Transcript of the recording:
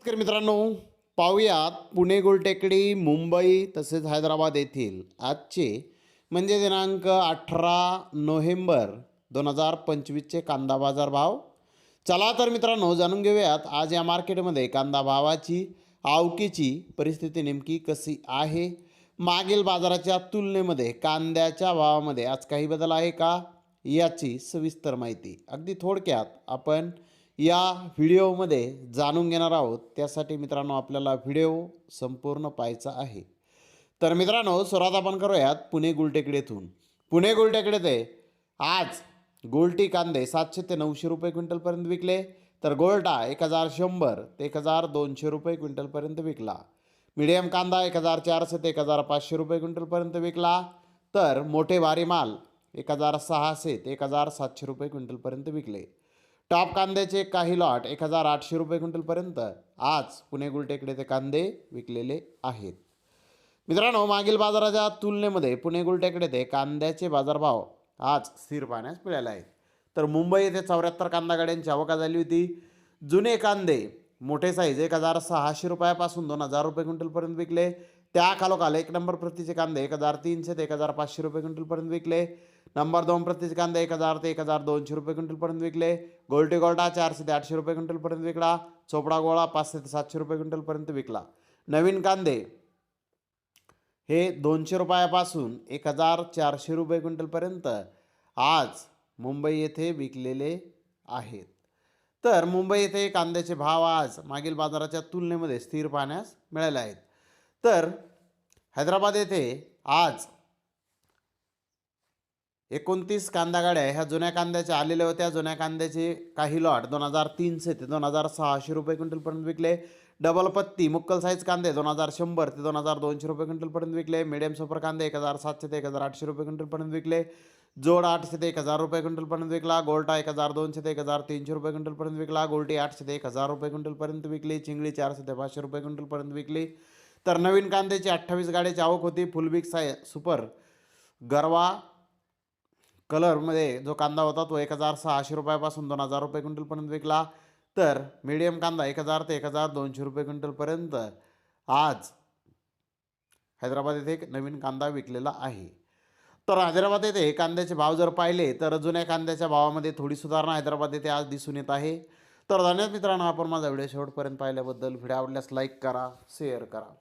नमस्कार मित्रांनो पाहूयात पुणे गोलटेकडी मुंबई तसेच हैदराबाद येथील आजचे म्हणजे दिनांक अठरा नोव्हेंबर दोन हजार पंचवीसचे कांदा बाजार भाव. चला तर मित्रांनो जाणून घेऊयात आज या मार्केटमध्ये कांदा भावाची आवकीची परिस्थिती नेमकी कशी आहे? मागील बाजाराच्या तुलनेमध्ये कांद्याच्या भावामध्ये आज काही बदल आहे का? याची सविस्तर माहिती अगदी थोडक्यात आपण या व्हिडिओमध्ये जाणून घेणार आहोत. त्यासाठी मित्रांनो आपल्याला व्हिडिओ संपूर्ण पाहायचा आहे. तर मित्रांनो सुरुवात आपण करूयात पुणे गुलटेकडीतून. पुणे गुलटेकडे ते आज गोल्टी कांदे सातशे ते नऊशे रुपये क्विंटलपर्यंत विकले. तर गोल्टा एक हजार शंभर ते एक हजार दोनशे रुपये क्विंटलपर्यंत विकला. मिडियम कांदा एक हजार चारशे ते एक हजार पाचशे रुपये क्विंटलपर्यंत विकला. तर मोठे भारी माल एक हजार सहाशे ते एक हजार सातशे रुपये क्विंटलपर्यंत विकले. टॉप कांद्याचे काही लॉट एक हजार आठशे रुपये क्विंटलपर्यंत आज पुणे गुलटेकडे ते कांदे विकलेले आहेत. मित्रांनो मागील बाजाराच्या तुलनेमध्ये पुणे गुलटेकडे ते कांद्याचे बाजारभाव आज स्थिर पाहण्यास मिळाले आहेत. तर मुंबई येथे चौऱ्याहत्तर कांदा गाड्यांची आवका झाली होती. जुने कांदे मोठे साईज एक हजार सहाशे रुपयापासून दोन हजार रुपये क्विंटलपर्यंत विकले. त्या खालोखाल एक नंबर प्रतीचे कांदे एक हजार तीनशे ते एक हजार पाचशे रुपये क्विंटलपर्यंत विकले. नंबर दोन प्रतीचे कांदे एक हजार ते एक हजार दोनशे रुपये क्विंटलपर्यंत विकले. गोल्टी गोल्डा चारशे ते आठशे रुपये क्विंटलपर्यंत विकला. चोपडा गोळा पाचशे ते सातशे रुपये क्विंटलपर्यंत विकला. नवीन कांदे हे दोनशे रुपयापासून एक हजार चारशे रुपये क्विंटलपर्यंत आज मुंबई येथे विकलेले आहेत. तर मुंबई येथे कांद्याचे भाव आज मागील बाजाराच्या तुलनेमध्ये स्थिर पाहण्यास मिळाले आहेत. तर हैदराबाद येथे आज एकोणतीस कांदा गाड्या ह्या जुन्या कांद्याच्या आलेल्या होत्या. जुन्या कांद्याचे काही लॉट दोन हजार तीनशे ते दोन हजार सहाशे रुपये क्विंटलपर्यंत विकले. डबल पत्ती मुक्कल साईज कांदे दोन हजार शंभर ते दोन हजार दोनशे रुपये क्विंटलपर्यंत विकले. मिडियम सुपर कांदे एक हजार सातशे ते एक हजार आठशे रुपये क्विंटलपर्यंत विकले. जोड आठशे ते एक हजार रुपये क्विंटलपर्यंत विकला. गोल्टा एक हजार दोनशे ते एक हजार तीनशे रुपये क्विंटलपर्यंत विकला. गोल्टी आठशे ते एक हजार रुपये क्विंटलपर्यंत विकली. चिंगळी चारशे ते पाचशे रुपये क्विंटलपर्यंत विकली. तर नवीन कांद्याची अठ्ठावीस गाड्याची आवक होती. फुलबिक साय सुपर गरवा कलरमध्ये जो कांदा होता तो एक हजार सहाशे रुपयापासून दोन हजार रुपये क्विंटलपर्यंत विकला. तर मीडियम कांदा एक हजार ते एक हजार दोनशे रुपये क्विंटलपर्यंत आज हैदराबाद येथे एक नवीन कांदा विकलेला आहे. तर हैदराबाद येथे कांद्याचे भाव जर पाहिले तर जुन्या कांद्याच्या भावामध्ये थोडी सुधारणा हैदराबाद येथे आज दिसून येत आहे. तर धन्यवाद मित्रांनो आपण माझा व्हिडिओ शेवटपर्यंत पाहिल्याबद्दल. व्हिडिओ आवडल्यास लाईक करा शेअर करा.